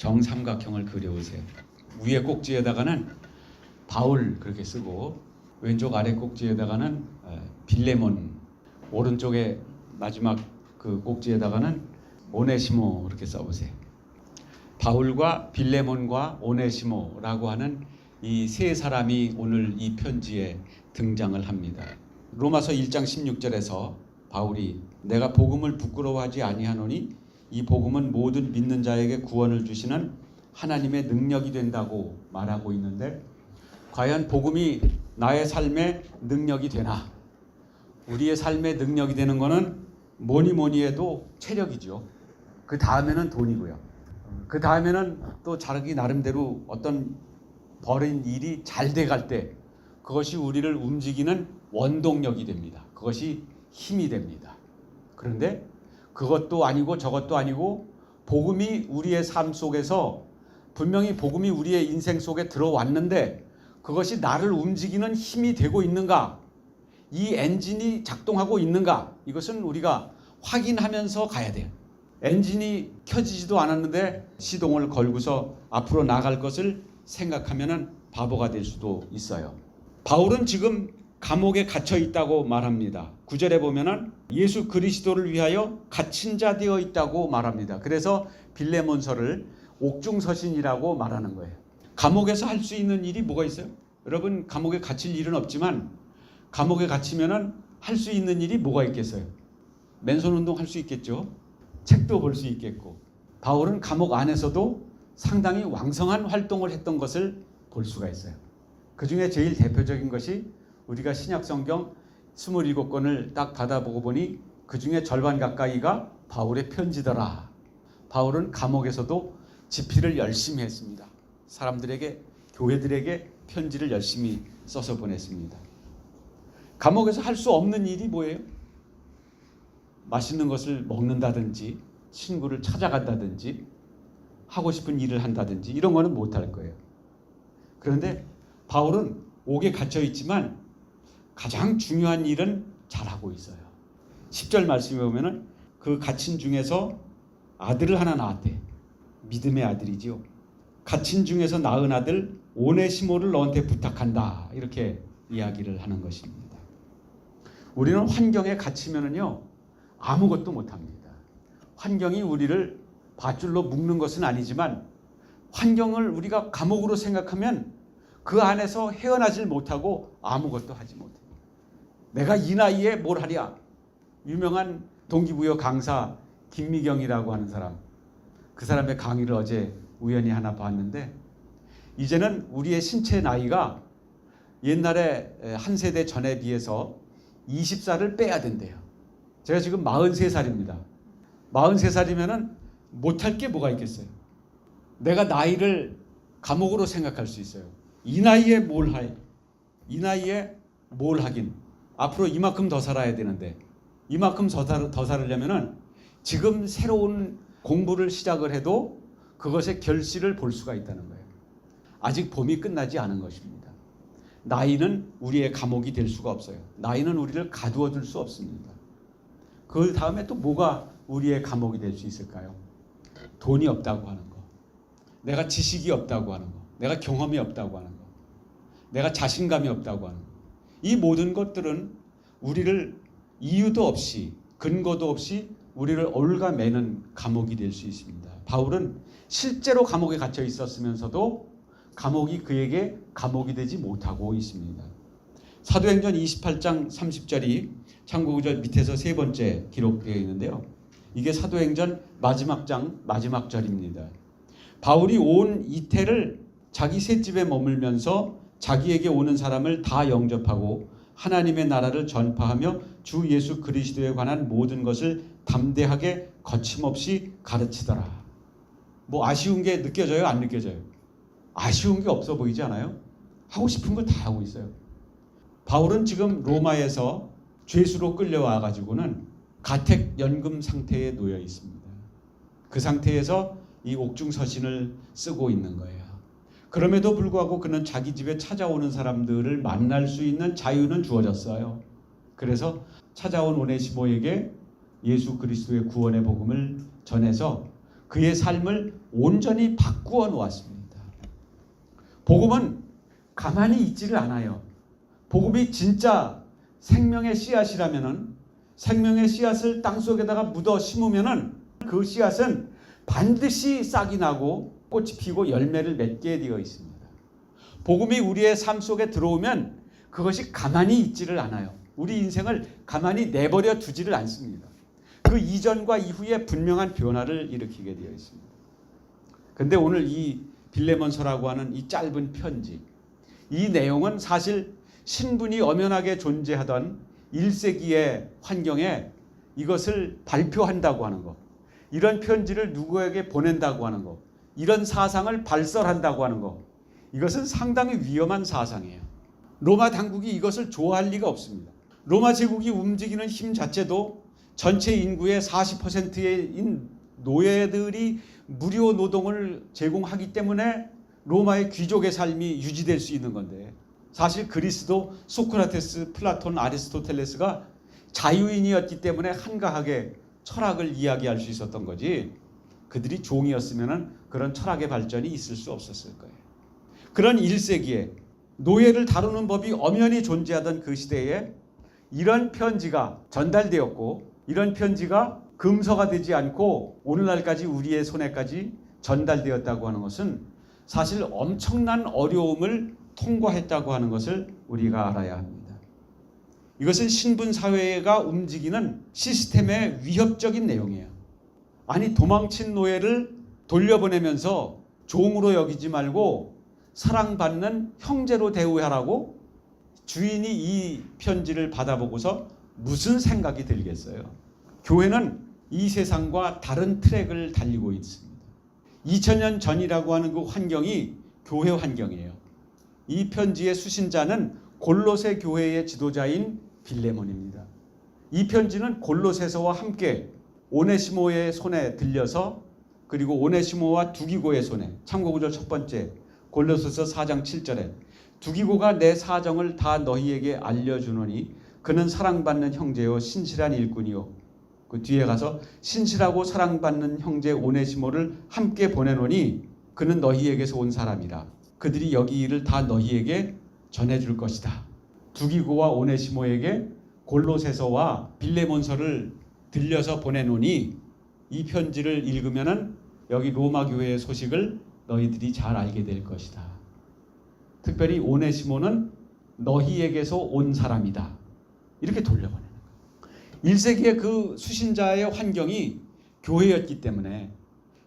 정삼각형을 그려오세요. 위에 꼭지에다가는 바울 그렇게 쓰고 왼쪽 아래 꼭지에다가는 어, 빌레몬 오른쪽에 마지막 그 꼭지에다가는 오네시모 이렇게 써보세요. 바울과 빌레몬과 오네시모라고 하는 이 세 사람이 오늘 이 편지에 등장을 합니다. 로마서 1장 16절에서 바울이 내가 복음을 부끄러워하지 아니하노니 이 복음은 모든 믿는 자에게 구원을 주시는 하나님의 능력이 된다고 말하고 있는데 과연 복음이 나의 삶의 능력이 되나? 우리의 삶의 능력이 되는 것은 뭐니 뭐니 해도 체력이죠. 그 다음에는 돈이고요. 그 다음에는 또 자기 나름대로 어떤 벌인 일이 잘 돼갈 때 그것이 우리를 움직이는 원동력이 됩니다. 그것이 힘이 됩니다. 그런데 그것도 아니고 저것도 아니고 복음이 우리의 삶 속에서 분명히 복음이 우리의 인생 속에 들어왔는데 그것이 나를 움직이는 힘이 되고 있는가? 이 엔진이 작동하고 있는가? 이것은 우리가 확인하면서 가야 돼요. 엔진이 켜지지도 않았는데 시동을 걸고서 앞으로 나갈 것을 생각하면은 바보가 될 수도 있어요. 바울은 지금 감옥에 갇혀 있다고 말합니다. 구절에 보면은 예수 그리스도를 위하여 갇힌 자 되어 있다고 말합니다. 그래서 빌레몬서를 옥중서신이라고 말하는 거예요. 감옥에서 할 수 있는 일이 뭐가 있어요? 여러분 감옥에 갇힐 일은 없지만 감옥에 갇히면은 할 수 있는 일이 뭐가 있겠어요? 맨손 운동 할 수 있겠죠. 책도 볼 수 있겠고. 바울은 감옥 안에서도 상당히 왕성한 활동을 했던 것을 볼 수가 있어요. 그 중에 제일 대표적인 것이 우리가 신약 성경 27권을 딱 받아보고 보니 그 중에 절반 가까이가 바울의 편지더라. 바울은 감옥에서도 집필을 열심히 했습니다. 사람들에게 교회들에게 편지를 열심히 써서 보냈습니다. 감옥에서 할 수 없는 일이 뭐예요? 맛있는 것을 먹는다든지 친구를 찾아간다든지 하고 싶은 일을 한다든지 이런 거는 못 할 거예요. 그런데 바울은 옥에 갇혀 있지만 가장 중요한 일은 잘하고 있어요. 10절 말씀에 보면은 그 갇힌 중에서 아들을 하나 낳았대. 믿음의 아들이지요. 갇힌 중에서 낳은 아들 오네시모를 너한테 부탁한다. 이렇게 이야기를 하는 것입니다. 우리는 환경에 갇히면은요. 아무것도 못 합니다. 환경이 우리를 밧줄로 묶는 것은 아니지만 환경을 우리가 감옥으로 생각하면 그 안에서 헤어나질 못하고 아무것도 하지 못해요. 내가 이 나이에 뭘 하랴? 유명한 동기부여 강사 김미경이라고 하는 사람. 그 사람의 강의를 어제 우연히 하나 봤는데 이제는 우리의 신체 나이가 옛날에 한 세대 전에 비해서 20살을 빼야 된대요. 제가 지금 43살입니다. 43살이면은 못할 게 뭐가 있겠어요? 내가 나이를 감옥으로 생각할 수 있어요. 이 나이에 뭘 해? 이 나이에 뭘 하긴? 앞으로 이만큼 더 살아야 되는데 이만큼 더, 살, 더 살으려면은 지금 새로운 공부를 시작을 해도 그것의 결실을 볼 수가 있다는 거예요. 아직 봄이 끝나지 않은 것입니다. 나이는 우리의 감옥이 될 수가 없어요. 나이는 우리를 가두어 둘 수 없습니다. 그 다음에 또 뭐가 우리의 감옥이 될 수 있을까요? 돈이 없다고 하는 거. 내가 지식이 없다고 하는 거. 내가 경험이 없다고 하는 거. 내가 자신감이 없다고 하는 거. 이 모든 것들은 우리를 이유도 없이 근거도 없이 우리를 올가매는 감옥이 될 수 있습니다. 바울은 실제로 감옥에 갇혀 있었으면서도 감옥이 그에게 감옥이 되지 못하고 있습니다. 사도행전 28장 30절이 참고구절 밑에서 세 번째 기록되어 있는데요. 이게 사도행전 마지막 장 마지막 절입니다. 바울이 온 이태를 자기 셋집에 머물면서 자기에게 오는 사람을 다 영접하고 하나님의 나라를 전파하며 주 예수 그리스도에 관한 모든 것을 담대하게 거침없이 가르치더라. 뭐 아쉬운 게 느껴져요? 안 느껴져요? 아쉬운 게 없어 보이지 않아요? 하고 싶은 걸 다 하고 있어요. 바울은 지금 로마에서 죄수로 끌려와 가지고는 가택 연금 상태에 놓여 있습니다. 그 상태에서 이 옥중 서신을 쓰고 있는 거예요. 그럼에도 불구하고 그는 자기 집에 찾아오는 사람들을 만날 수 있는 자유는 주어졌어요. 그래서 찾아온 오네시모에게 예수 그리스도의 구원의 복음을 전해서 그의 삶을 온전히 바꾸어 놓았습니다. 복음은 가만히 있지를 않아요. 복음이 진짜 생명의 씨앗이라면은 생명의 씨앗을 땅 속에다가 묻어 심으면은 그 씨앗은 반드시 싹이 나고 꽃이 피고 열매를 맺게 되어 있습니다. 복음이 우리의 삶 속에 들어오면 그것이 가만히 있지를 않아요. 우리 인생을 가만히 내버려 두지를 않습니다. 그 이전과 이후에 분명한 변화를 일으키게 되어 있습니다. 근데 오늘 이 빌레몬서라고 하는 이 짧은 편지 이 내용은 사실 신분이 엄연하게 존재하던 1세기의 환경에 이것을 발표한다고 하는 것 이런 편지를 누구에게 보낸다고 하는 것 이런 사상을 발설한다고 하는 것 이것은 상당히 위험한 사상이에요. 로마 당국이 이것을 좋아할 리가 없습니다. 로마 제국이 움직이는 힘 자체도 전체 인구의 40%인 노예들이 무료 노동을 제공하기 때문에 로마의 귀족의 삶이 유지될 수 있는 건데 사실 그리스도 소크라테스, 플라톤, 아리스토텔레스가 자유인이었기 때문에 한가하게 철학을 이야기할 수 있었던 거지 그들이 종이었으면 그런 철학의 발전이 있을 수 없었을 거예요. 그런 1세기에 노예를 다루는 법이 엄연히 존재하던 그 시대에 이런 편지가 전달되었고 이런 편지가 금서가 되지 않고 오늘날까지 우리의 손에까지 전달되었다고 하는 것은 사실 엄청난 어려움을 통과했다고 하는 것을 우리가 알아야 합니다. 이것은 신분 사회가 움직이는 시스템의 위협적인 내용이에요. 아니 도망친 노예를 돌려보내면서 종으로 여기지 말고 사랑받는 형제로 대우하라고 주인이 이 편지를 받아보고서 무슨 생각이 들겠어요? 교회는 이 세상과 다른 트랙을 달리고 있습니다. 2000년 전이라고 하는 그 환경이 교회 환경이에요. 이 편지의 수신자는 골로새 교회의 지도자인 빌레몬입니다. 이 편지는 골로새서와 함께 오네시모의 손에 들려서 그리고 오네시모와 두기고의 손에 참고 구절 첫 번째 골로새서 4장 7절에 두기고가 내 사정을 다 너희에게 알려주노니 그는 사랑받는 형제요 신실한 일꾼이요 그 뒤에 가서 신실하고 사랑받는 형제 오네시모를 함께 보내노니 그는 너희에게서 온 사람이라 그들이 여기 일을 다 너희에게 전해줄 것이다. 두기고와 오네시모에게 골로새서와 빌레몬서를 들려서 보내노니 이 편지를 읽으면은 여기 로마 교회의 소식을 너희들이 잘 알게 될 것이다. 특별히 오네시모는 너희에게서 온 사람이다. 이렇게 돌려보내는 거예요. 1세기의 그 수신자의 환경이 교회였기 때문에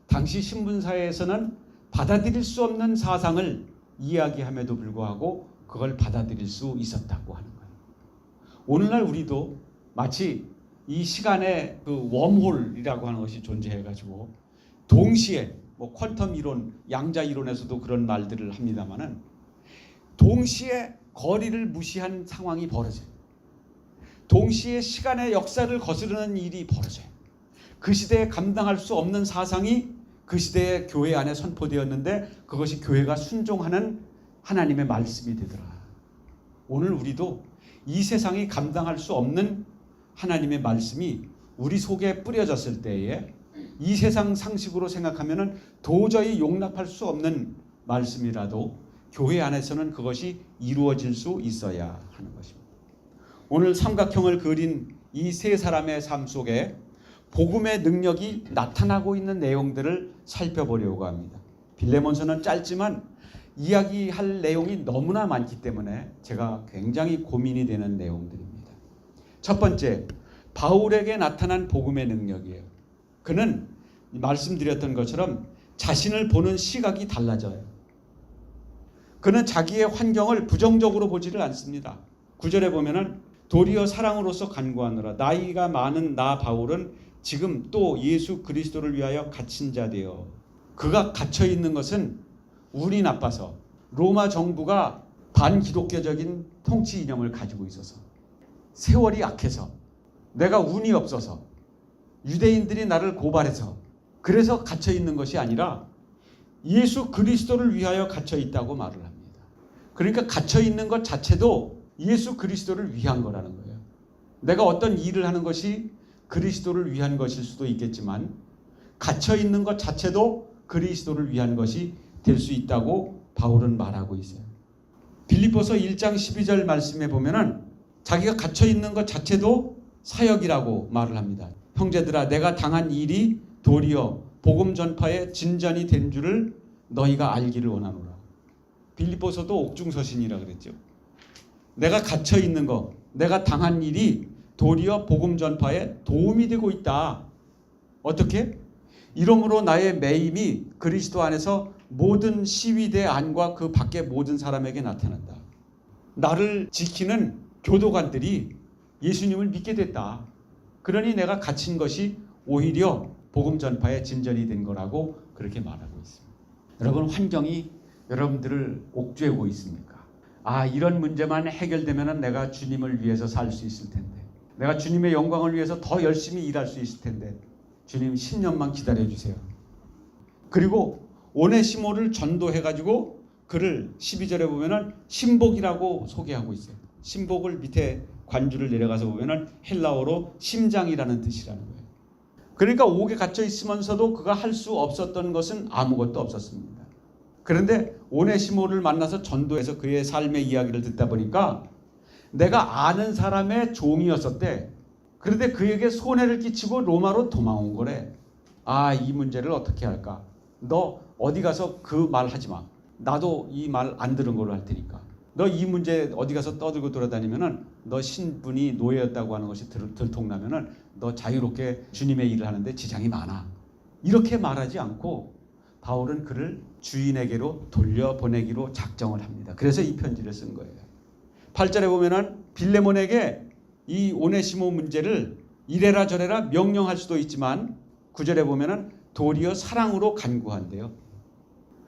당시 신분사회에서는 받아들일 수 없는 사상을 이야기함에도 불구하고 그걸 받아들일 수 있었다고 하는 거예요. 오늘날 우리도 마치 이 시간에 그 웜홀이라고 하는 것이 존재해가지고 동시에 뭐 퀀텀 이론, 양자 이론에서도 그런 말들을 합니다만은 동시에 거리를 무시한 상황이 벌어져요. 동시에 시간의 역사를 거스르는 일이 벌어져요. 그 시대에 감당할 수 없는 사상이 그 시대의 교회 안에 선포되었는데 그것이 교회가 순종하는 하나님의 말씀이 되더라. 오늘 우리도 이 세상이 감당할 수 없는 하나님의 말씀이 우리 속에 뿌려졌을 때에 이 세상 상식으로 생각하면은 도저히 용납할 수 없는 말씀이라도 교회 안에서는 그것이 이루어질 수 있어야 하는 것입니다. 오늘 삼각형을 그린 이 세 사람의 삶 속에 복음의 능력이 나타나고 있는 내용들을 살펴보려고 합니다. 빌레몬서는 짧지만 이야기할 내용이 너무나 많기 때문에 제가 굉장히 고민이 되는 내용들입니다. 첫 번째, 바울에게 나타난 복음의 능력이에요. 그는 말씀드렸던 것처럼 자신을 보는 시각이 달라져요. 그는 자기의 환경을 부정적으로 보지를 않습니다. 구절에 보면은 도리어 사랑으로서 간구하느라 나이가 많은 나 바울은 지금 또 예수 그리스도를 위하여 갇힌 자 되어 그가 갇혀 있는 것은 운이 나빠서 로마 정부가 반기독교적인 통치 이념을 가지고 있어서 세월이 약해서 내가 운이 없어서 유대인들이 나를 고발해서 그래서 갇혀 있는 것이 아니라 예수 그리스도를 위하여 갇혀 있다고 말을 합니다. 그러니까 갇혀 있는 것 자체도 예수 그리스도를 위한 거라는 거예요. 내가 어떤 일을 하는 것이 그리스도를 위한 것일 수도 있겠지만 갇혀 있는 것 자체도 그리스도를 위한 것이 될 수 있다고 바울은 말하고 있어요. 빌립보서 1장 12절 말씀에 보면은 자기가 갇혀 있는 것 자체도 사역이라고 말을 합니다. 형제들아 내가 당한 일이 도리어 복음 전파의 진전이 된 줄을 너희가 알기를 원하노라. 빌립보서도 옥중서신이라 그랬죠. 내가 갇혀 있는 것, 내가 당한 일이 도리어 복음 전파에 도움이 되고 있다. 어떻게? 이러므로 나의 매임이 그리스도 안에서 모든 시위대 안과 그 밖의 모든 사람에게 나타난다. 나를 지키는 교도관들이 예수님을 믿게 됐다. 그러니 내가 갇힌 것이 오히려 복음 전파의 진전이 된 거라고 그렇게 말하고 있습니다. 여러분 환경이 여러분들을 옥죄고 있습니까? 아 이런 문제만 해결되면 내가 주님을 위해서 살 수 있을 텐데 내가 주님의 영광을 위해서 더 열심히 일할 수 있을 텐데 주님 10년만 기다려 주세요. 그리고 오네시모를 전도해 가지고 그를 12절에 보면은 신복이라고 소개하고 있어요. 신복을 밑에 관주를 내려가서 보면은 헬라어로 심장이라는 뜻이라는 거예요. 그러니까 옥에 갇혀 있으면서도 그가 할 수 없었던 것은 아무것도 없었습니다. 그런데 오네시모를 만나서 전도해서 그의 삶의 이야기를 듣다 보니까 내가 아는 사람의 종이었었대. 그런데 그에게 손해를 끼치고 로마로 도망온 거래. 아, 이 문제를 어떻게 할까? 너 어디 가서 그 말 하지 마. 나도 이 말 안 들은 걸로 할 테니까. 너 이 문제 어디 가서 떠들고 돌아다니면은 너 신분이 노예였다고 하는 것이 들, 들통나면은 너 자유롭게 주님의 일을 하는데 지장이 많아. 이렇게 말하지 않고 바울은 그를 주인에게로 돌려보내기로 작정을 합니다. 그래서 이 편지를 쓴 거예요. 8절에 보면은 빌레몬에게 이 오네시모 문제를 이래라 저래라 명령할 수도 있지만 9절에 보면은 도리어 사랑으로 간구한대요.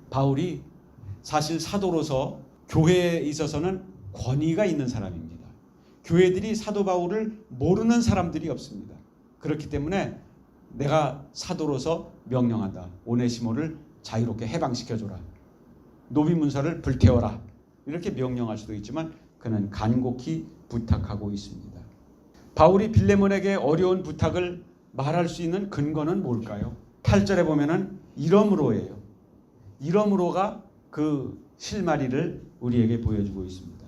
바울이 사실 사도로서 교회에 있어서는 권위가 있는 사람입니다. 교회들이 사도 바울을 모르는 사람들이 없습니다. 그렇기 때문에 내가 사도로서 명령한다. 오네시모를 자유롭게 해방시켜 줘라. 노비 문서를 불태워라. 이렇게 명령할 수도 있지만 그는 간곡히 부탁하고 있습니다. 바울이 빌레몬에게 어려운 부탁을 말할 수 있는 근거는 뭘까요? 8절에 보면은 이러므로예요. 이러므로가 그 실마리를 우리에게 보여주고 있습니다.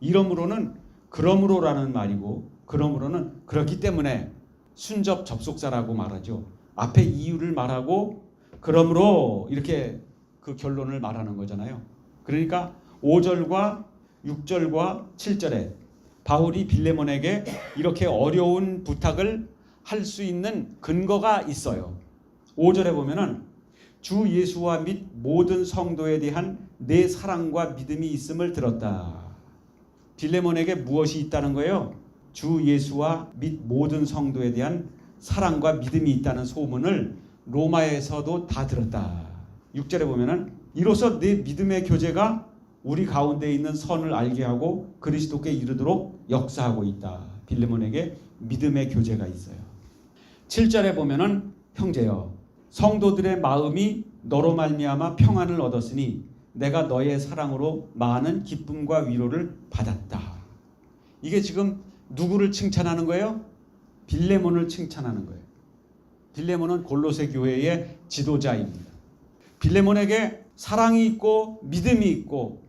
이러므로는 그러므로라는 말이고 그러므로는 그렇기 때문에 순접 접속사라고 말하죠. 앞에 이유를 말하고 그러므로 이렇게 그 결론을 말하는 거잖아요. 그러니까 5절과 6절과 7절에 바울이 빌레몬에게 이렇게 어려운 부탁을 할 수 있는 근거가 있어요. 5절에 보면은 주 예수와 및 모든 성도에 대한 내 사랑과 믿음이 있음을 들었다. 빌레몬에게 무엇이 있다는 거예요? 주 예수와 및 모든 성도에 대한 사랑과 믿음이 있다는 소문을 로마에서도 다 들었다. 6절에 보면은 이로써 내 믿음의 교제가 우리 가운데 있는 선을 알게 하고 그리스도께 이르도록 역사하고 있다. 빌레몬에게 믿음의 교제가 있어요. 7절에 보면은 형제여 성도들의 마음이 너로 말미암아 평안을 얻었으니 내가 너의 사랑으로 많은 기쁨과 위로를 받았다. 이게 지금 누구를 칭찬하는 거예요? 빌레몬을 칭찬하는 거예요. 빌레몬은 골로새 교회의 지도자입니다. 빌레몬에게 사랑이 있고 믿음이 있고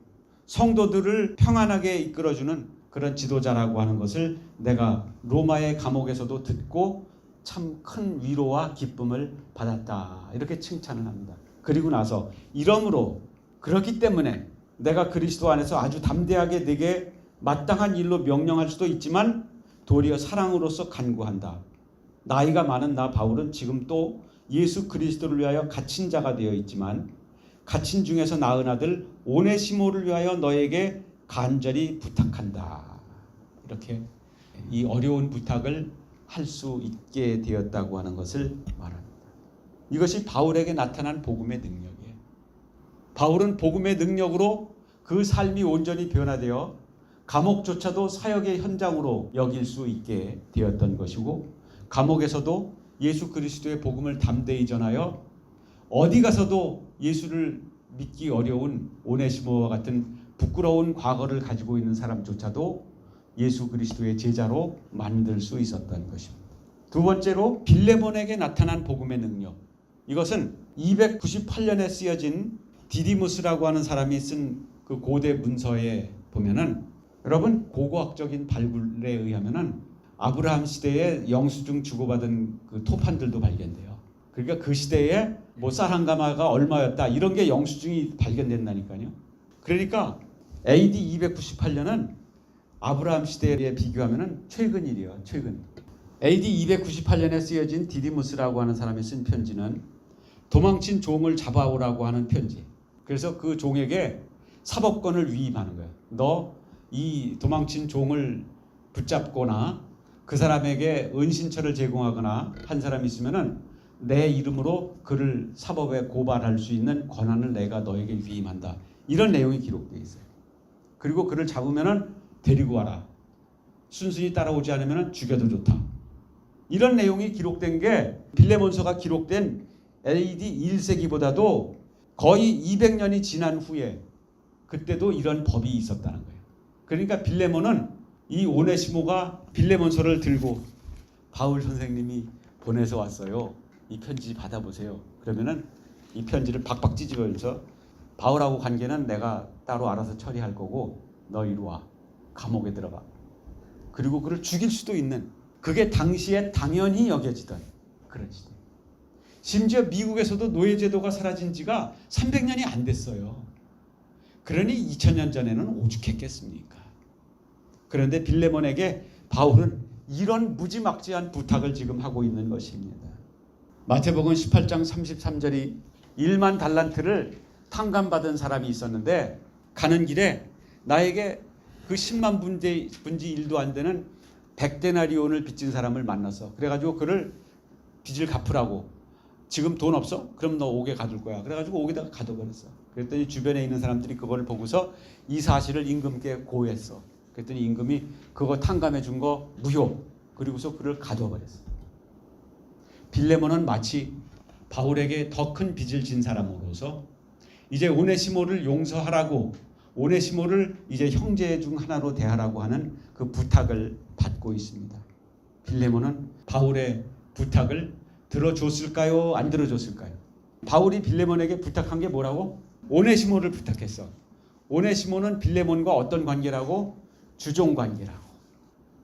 성도들을 평안하게 이끌어주는 그런 지도자라고 하는 것을 내가 로마의 감옥에서도 듣고 참 큰 위로와 기쁨을 받았다. 이렇게 칭찬을 합니다. 그리고 나서 이러므로 그렇기 때문에 내가 그리스도 안에서 아주 담대하게 내게 마땅한 일로 명령할 수도 있지만 도리어 사랑으로서 간구한다. 나이가 많은 나 바울은 지금 또 예수 그리스도를 위하여 갇힌 자가 되어 있지만 갇힌 중에서 낳은 아들 오네시모를 위하여 너에게 간절히 부탁한다. 이렇게 이 어려운 부탁을 할 수 있게 되었다고 하는 것을 말합니다. 이것이 바울에게 나타난 복음의 능력이에요. 바울은 복음의 능력으로 그 삶이 온전히 변화되어 감옥조차도 사역의 현장으로 여길 수 있게 되었던 것이고 감옥에서도 예수 그리스도의 복음을 담대히 전하여 어디 가서도 예수를 믿기 어려운 오네시모와 같은 부끄러운 과거를 가지고 있는 사람조차도 예수 그리스도의 제자로 만들 수 있었던 것입니다. 두 번째로 빌레몬에게 나타난 복음의 능력. 이것은 298년에 쓰여진 디디무스라고 하는 사람이 쓴 그 고대 문서에 보면은 여러분 고고학적인 발굴에 의하면은 아브라함 시대에 영수증 주고받은 그 토판들도 발견돼요. 그러니까 그 시대에 뭐 쌀 한 가마가 얼마였다 이런 게 영수증이 발견된다니까요. 그러니까 AD 298년은 아브라함 시대에 비교하면은 최근 일이에요. 최근. AD 298년에 쓰여진 디디무스라고 하는 사람이 쓴 편지는 도망친 종을 잡아오라고 하는 편지. 그래서 그 종에게 사법권을 위임하는 거예요. 너 이 도망친 종을 붙잡거나 그 사람에게 은신처를 제공하거나 한 사람이 있으면은 내 이름으로 그를 사법에 고발할 수 있는 권한을 내가 너에게 위임한다. 이런 내용이 기록되어 있어요. 그리고 그를 잡으면은 데리고 와라. 순순히 따라오지 않으면 죽여도 좋다. 이런 내용이 기록된 게 빌레몬서가 기록된 AD 1세기보다도 거의 200년이 지난 후에 그때도 이런 법이 있었다는 거예요. 그러니까 빌레몬은 이 오네시모가 빌레몬서를 들고 바울 선생님이 보내서 왔어요. 이 편지 받아보세요. 그러면은 이 편지를 박박 찢으면서 바울하고 관계는 내가 따로 알아서 처리할 거고 너 이리 와 감옥에 들어가. 그리고 그를 죽일 수도 있는 그게 당시에 당연히 여겨지던 그런 시대. 심지어 미국에서도 노예제도가 사라진 지가 300년이 안 됐어요. 그러니 2000년 전에는 오죽했겠습니까? 그런데 빌레몬에게 바울은 이런 무지막지한 부탁을 지금 하고 있는 것입니다. 마태복음 18장 33절이 1만 달란트를 탕감받은 사람이 있었는데 가는 길에 나에게 그 10만 분지, 분지 1도 안 되는 100데나리온을 빚진 사람을 만났어. 그래가지고 그를 빚을 갚으라고 지금 돈 없어? 그럼 너 옥에 가둘 거야. 그래가지고 옥에다가 가둬버렸어. 그랬더니 주변에 있는 사람들이 그걸 보고서 이 사실을 임금께 고했어. 그랬더니 임금이 그거 탕감해 준 거 무효. 그리고서 그를 가둬버렸어. 빌레몬은 마치 바울에게 더 큰 빚을 진 사람으로서 이제 오네시모를 용서하라고 오네시모를 이제 형제 중 하나로 대하라고 하는 그 부탁을 받고 있습니다. 빌레몬은 바울의 부탁을 들어줬을까요? 안 들어줬을까요? 바울이 빌레몬에게 부탁한 게 뭐라고? 오네시모를 부탁했어. 오네시모는 빌레몬과 어떤 관계라고? 주종 관계라고.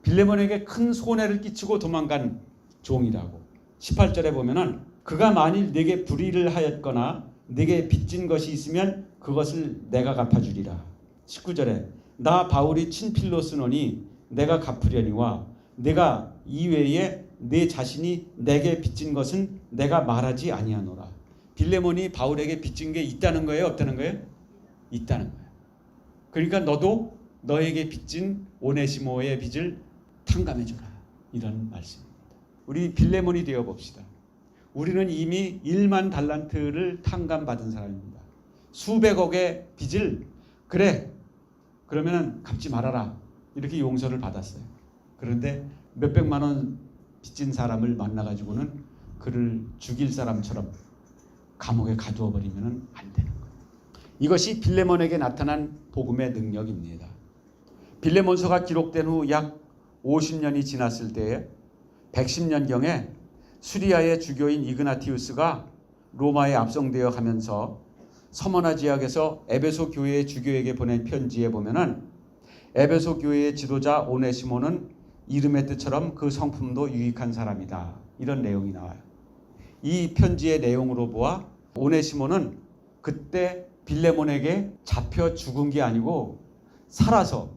빌레몬에게 큰 손해를 끼치고 도망간 종이라고. 18절에 보면은 그가 만일 내게 불의를 하였거나 내게 빚진 것이 있으면 그것을 내가 갚아주리라. 19절에 나 바울이 친필로 쓰노니 내가 갚으려니와 내가 이외에 내 자신이 내게 빚진 것은 내가 말하지 아니하노라. 빌레몬이 바울에게 빚진 게 있다는 거예요, 없다는 거예요? 있다는 거예요. 그러니까 너도 너에게 빚진 오네시모의 빚을 탕감해 주라. 이런 말씀입니다. 우리 빌레몬이 되어 봅시다. 우리는 이미 1만 달란트를 탕감받은 사람입니다. 수백억의 빚을 그래 그러면은 갚지 말아라 이렇게 용서를 받았어요. 그런데 몇백만 원 빚진 사람을 만나 가지고는 그를 죽일 사람처럼 감옥에 가두어 버리면은 안 되는 거예요. 이것이 빌레몬에게 나타난 복음의 능력입니다. 빌레몬서가 기록된 후 약 50년이 지났을 때에 110년경에 수리아의 주교인 이그나티우스가 로마에 압송되어 가면서 서머나 지역에서 에베소 교회의 주교에게 보낸 편지에 보면은 에베소 교회의 지도자 오네시모는 이름의 뜻처럼 그 성품도 유익한 사람이다. 이런 내용이 나와요. 이 편지의 내용으로 보아 오네시모는 그때 빌레몬에게 잡혀 죽은 게 아니고 살아서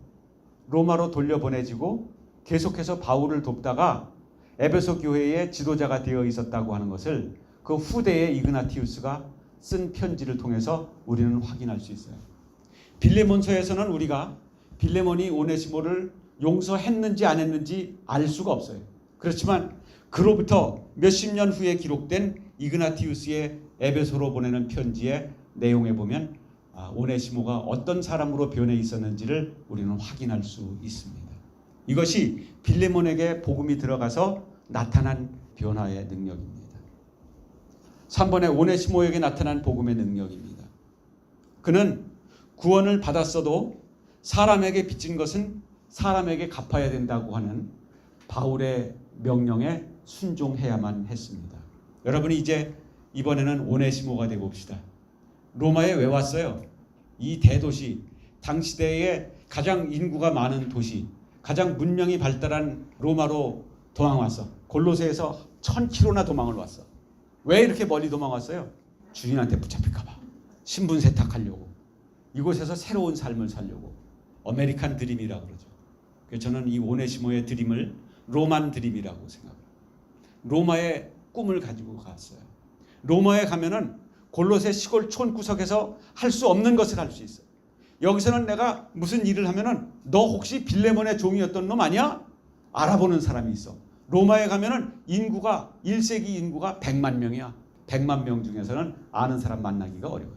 로마로 돌려보내지고 계속해서 바울을 돕다가 에베소 교회의 지도자가 되어 있었다고 하는 것을 그 후대의 이그나티우스가 쓴 편지를 통해서 우리는 확인할 수 있어요. 빌레몬서에서는 우리가 빌레몬이 오네시모를 용서했는지 안 했는지 알 수가 없어요. 그렇지만 그로부터 몇십 년 후에 기록된 이그나티우스의 에베소로 보내는 편지의 내용에 보면 아, 오네시모가 어떤 사람으로 변해 있었는지를 우리는 확인할 수 있습니다. 이것이 빌레몬에게 복음이 들어가서 나타난 변화의 능력입니다. 3번에 오네시모에게 나타난 복음의 능력입니다. 그는 구원을 받았어도 사람에게 빚진 것은 사람에게 갚아야 된다고 하는 바울의 명령에 순종해야만 했습니다. 여러분이 이제 이번에는 오네시모가 되고 봅시다. 로마에 왜 왔어요? 이 대도시 당시대의 가장 인구가 많은 도시, 가장 문명이 발달한 로마로 도망 왔어. 골로새에서 천 킬로나 도망을 왔어. 왜 이렇게 멀리 도망 왔어요? 주인한테 붙잡힐까봐. 신분 세탁하려고. 이곳에서 새로운 삶을 살려고. 아메리칸 드림이라 그러죠. 그래서 저는 이 오네시모의 드림을 로만 드림이라고 생각합니다. 로마의 꿈을 가지고 갔어요. 로마에 가면은 골로새 시골 촌 구석에서 할 수 없는 것을 할 수 있어. 요 여기서는 내가 무슨 일을 하면은 너 혹시 빌레몬의 종이었던 놈 아니야? 알아보는 사람이 있어. 로마에 가면은 인구가 1세기 인구가 100만 명이야. 100만 명 중에서는 아는 사람 만나기가 어려워요.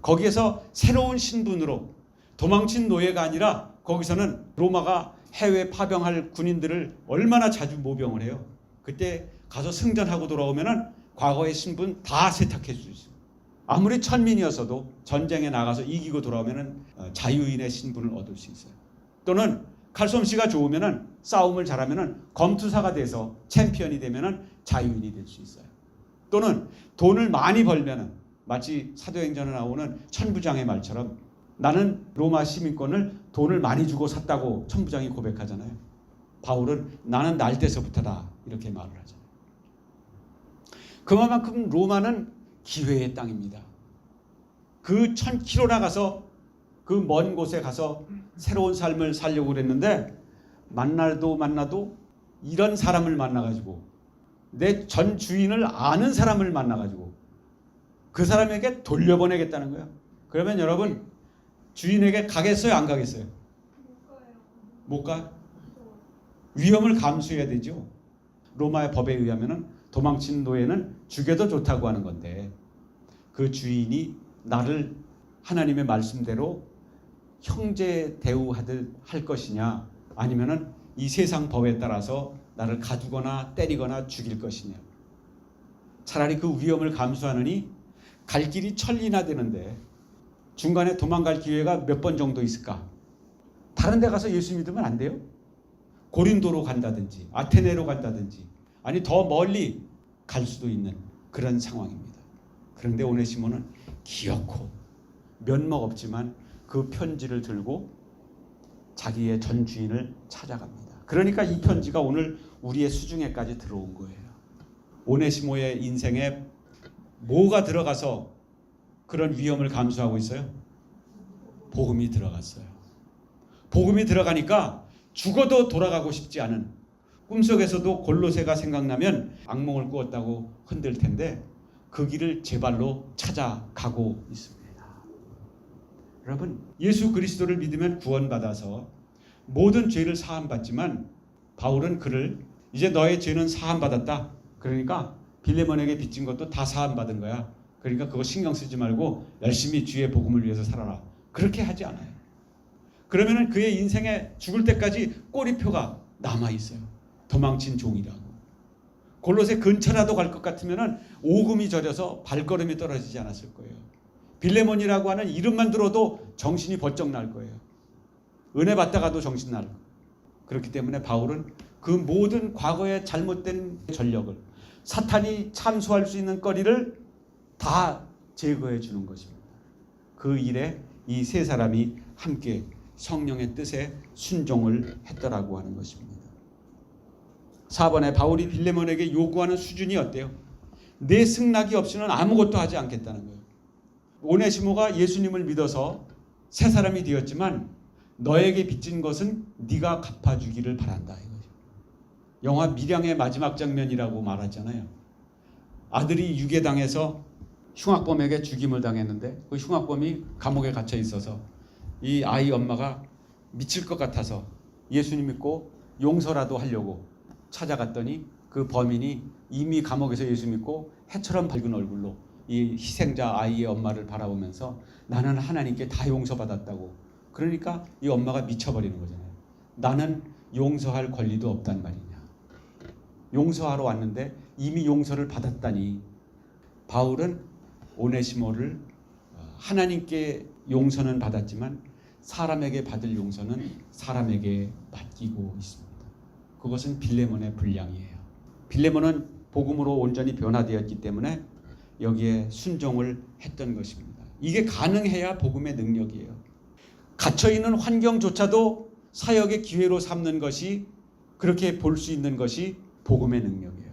거기에서 새로운 신분으로 도망친 노예가 아니라 거기서는 로마가 해외 파병할 군인들을 얼마나 자주 모병을 해요. 그때 가서 승전하고 돌아오면은 과거의 신분 다 세탁해 줄 수 있어요. 아무리 천민이었어도 전쟁에 나가서 이기고 돌아오면은 어, 자유인의 신분을 얻을 수 있어요. 또는 칼솜씨가 좋으면은 싸움을 잘하면은 검투사가 돼서 챔피언이 되면은 자유인이 될 수 있어요. 또는 돈을 많이 벌면은 마치 사도행전에 나오는 천부장의 말처럼 나는 로마 시민권을 돈을 많이 주고 샀다고 천부장이 고백하잖아요. 바울은 나는 날 때서부터다 이렇게 말을 하잖아요. 그만큼 로마는 기회의 땅입니다. 그천 킬로 나가서 그 먼 곳에 가서 새로운 삶을 살려고 그랬는데 만나도 만나도 이런 사람을 만나가지고 내 전 주인을 아는 사람을 만나가지고 그 사람에게 돌려보내겠다는 거예요. 그러면 여러분 주인에게 가겠어요? 안 가겠어요? 못 가? 위험을 감수해야 되죠. 로마의 법에 의하면은 도망친 노예는 죽여도 좋다고 하는 건데 그 주인이 나를 하나님의 말씀대로 형제 대우하듯 할 것이냐 아니면은 이 세상 법에 따라서 나를 가두거나 때리거나 죽일 것이냐 차라리 그 위험을 감수하느니 갈 길이 천리나 되는데 중간에 도망갈 기회가 몇 번 정도 있을까? 다른 데 가서 예수 믿으면 안 돼요? 고린도로 간다든지 아테네로 간다든지 아니 더 멀리 갈 수도 있는 그런 상황입니다. 그런데 오네시모는 귀엽고 면목 없지만 그 편지를 들고 자기의 전 주인을 찾아갑니다. 그러니까 이 편지가 오늘 우리의 수중에까지 들어온 거예요. 오네시모의 인생에 뭐가 들어가서 그런 위험을 감수하고 있어요? 복음이 들어갔어요. 복음이 들어가니까 죽어도 돌아가고 싶지 않은 꿈속에서도 골로새가 생각나면 악몽을 꾸었다고 흔들 텐데 그 길을 제 발로 찾아가고 있습니다. 여러분 예수 그리스도를 믿으면 구원받아서 모든 죄를 사함받지만 바울은 그를 이제 너의 죄는 사함받았다. 그러니까 빌레몬에게 빚진 것도 다 사함받은 거야. 그러니까 그거 신경 쓰지 말고 열심히 주의 복음을 위해서 살아라. 그렇게 하지 않아요. 그러면은 그의 인생에 죽을 때까지 꼬리표가 남아 있어요. 도망친 종이라고. 골로새 근처라도 갈 것 같으면은 오금이 저려서 발걸음이 떨어지지 않았을 거예요. 빌레몬이라고 하는 이름만 들어도 정신이 번쩍 날 거예요. 은혜 받다가도 정신 날. 그렇기 때문에 바울은 그 모든 과거의 잘못된 전력을 사탄이 참수할 수 있는 거리를 다 제거해 주는 것입니다. 그 일에 이 세 사람이 함께 성령의 뜻에 순종을 했더라고 하는 것입니다. 4번에 바울이 빌레몬에게 요구하는 수준이 어때요? 내 승낙이 없이는 아무것도 하지 않겠다는 거예요. 오네시모가 예수님을 믿어서 새 사람이 되었지만 너에게 빚진 것은 네가 갚아주기를 바란다 이거죠. 영화 미량의 마지막 장면이라고 말하잖아요. 아들이 유괴당해서 흉악범에게 죽임을 당했는데 그 흉악범이 감옥에 갇혀 있어서 이 아이 엄마가 미칠 것 같아서 예수님 믿고 용서라도 하려고 찾아갔더니 그 범인이 이미 감옥에서 예수 믿고 해처럼 밝은 얼굴로 이 희생자 아이의 엄마를 바라보면서 나는 하나님께 다 용서받았다고 그러니까 이 엄마가 미쳐버리는 거잖아요. 나는 용서할 권리도 없단 말이냐. 용서하러 왔는데 이미 용서를 받았다니 바울은 오네시모를 어, 하나님께 용서는 받았지만 사람에게 받을 용서는 사람에게 맡기고 있습니다. 그것은 빌레몬의 분량이에요. 빌레몬은 복음으로 온전히 변화되었기 때문에 여기에 순종을 했던 것입니다. 이게 가능해야 복음의 능력이에요. 갇혀 있는 환경조차도 사역의 기회로 삼는 것이 그렇게 볼 수 있는 것이 복음의 능력이에요.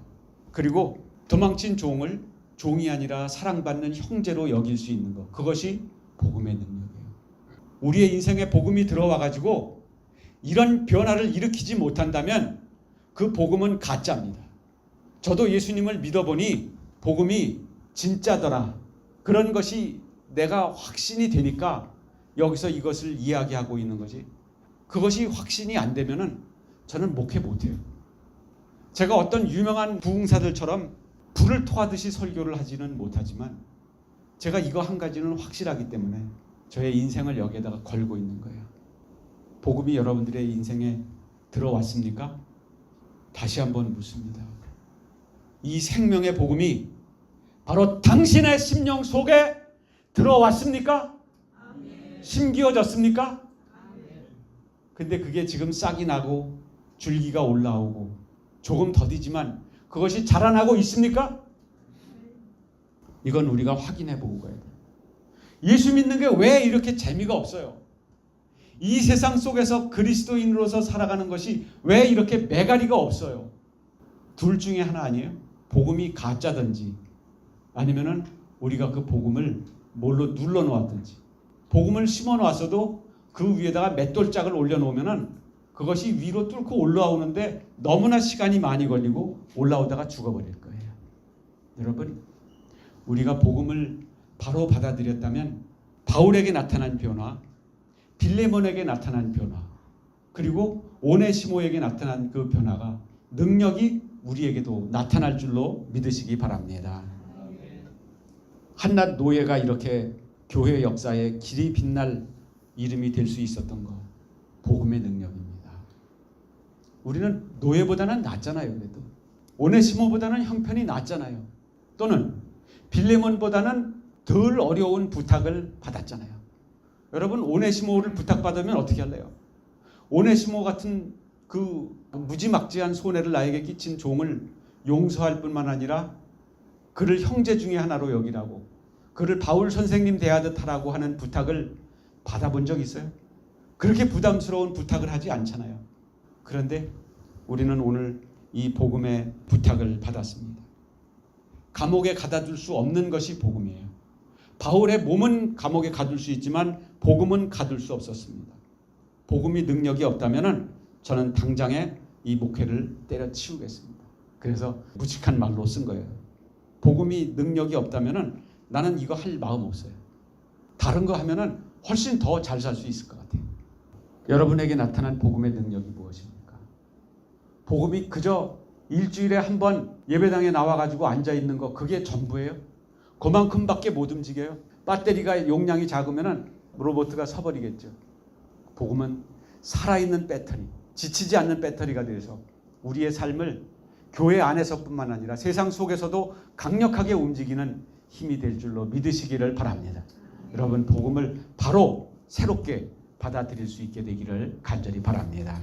그리고 도망친 종을 종이 아니라 사랑받는 형제로 여길 수 있는 것. 그것이 복음의 능력이에요. 우리의 인생에 복음이 들어와 가지고 이런 변화를 일으키지 못한다면 그 복음은 가짜입니다. 저도 예수님을 믿어보니 복음이 진짜더라. 그런 것이 내가 확신이 되니까 여기서 이것을 이야기하고 있는 거지. 그것이 확신이 안 되면은 저는 목회 못해요. 제가 어떤 유명한 부흥사들처럼 불을 토하듯이 설교를 하지는 못하지만 제가 이거 한 가지는 확실하기 때문에 저의 인생을 여기에다가 걸고 있는 거예요. 복음이 여러분들의 인생에 들어왔습니까? 다시 한번 묻습니다. 이 생명의 복음이 바로 당신의 심령 속에 들어왔습니까? 심기어졌습니까? 근데 그게 지금 싹이 나고 줄기가 올라오고 조금 더디지만 그것이 자라나고 있습니까? 이건 우리가 확인해 보고 가야 돼요. 예수 믿는 게 왜 이렇게 재미가 없어요? 이 세상 속에서 그리스도인으로서 살아가는 것이 왜 이렇게 매가리가 없어요? 둘 중에 하나 아니에요? 복음이 가짜든지 아니면은 우리가 그 복음을 뭘로 눌러 놓았든지 복음을 심어 놨어도 그 위에다가 맷돌짝을 올려 놓으면은 그것이 위로 뚫고 올라오는데 너무나 시간이 많이 걸리고 올라오다가 죽어버릴 거예요. 여러분, 우리가 복음을 바로 받아들였다면 바울에게 나타난 변화, 빌레몬에게 나타난 변화, 그리고 오네시모에게 나타난 그 변화가 능력이 우리에게도 나타날 줄로 믿으시기 바랍니다. 한낱 노예가 이렇게 교회 역사에 길이 빛날 이름이 될 수 있었던 것, 복음의 능력입니다. 우리는 노예보다는 낫잖아요, 그래도. 오네시모보다는 형편이 낫잖아요. 또는 빌레몬보다는 덜 어려운 부탁을 받았잖아요. 여러분 오네시모를 부탁받으면 어떻게 할래요? 오네시모 같은 그 무지막지한 손해를 나에게 끼친 종을 용서할 뿐만 아니라 그를 형제 중에 하나로 여기라고 그를 바울 선생님 대하듯 하라고 하는 부탁을 받아본 적 있어요? 그렇게 부담스러운 부탁을 하지 않잖아요. 그런데 우리는 오늘 이 복음의 부탁을 받았습니다. 감옥에 가다 둘 수 없는 것이 복음이에요. 바울의 몸은 감옥에 가둘 수 있지만 복음은 가둘 수 없었습니다. 복음이 능력이 없다면은 저는 당장에 이 목회를 때려치우겠습니다. 그래서 무식한 말로 쓴 거예요. 복음이 능력이 없다면은 나는 이거 할 마음 없어요. 다른 거 하면은 훨씬 더 잘 살 수 있을 것 같아요. 여러분에게 나타난 복음의 능력이 무엇입니까? 복음이 그저 일주일에 한 번 예배당에 나와가지고 앉아 있는 거 그게 전부예요? 그만큼밖에 못 움직여요. 배터리가 용량이 작으면은 로봇가 서버리겠죠. 복음은 살아있는 배터리, 지치지 않는 배터리가 돼서 우리의 삶을 교회 안에서뿐만 아니라 세상 속에서도 강력하게 움직이는 힘이 될 줄로 믿으시기를 바랍니다. 여러분 복음을 바로 새롭게 받아들일 수 있게 되기를 간절히 바랍니다.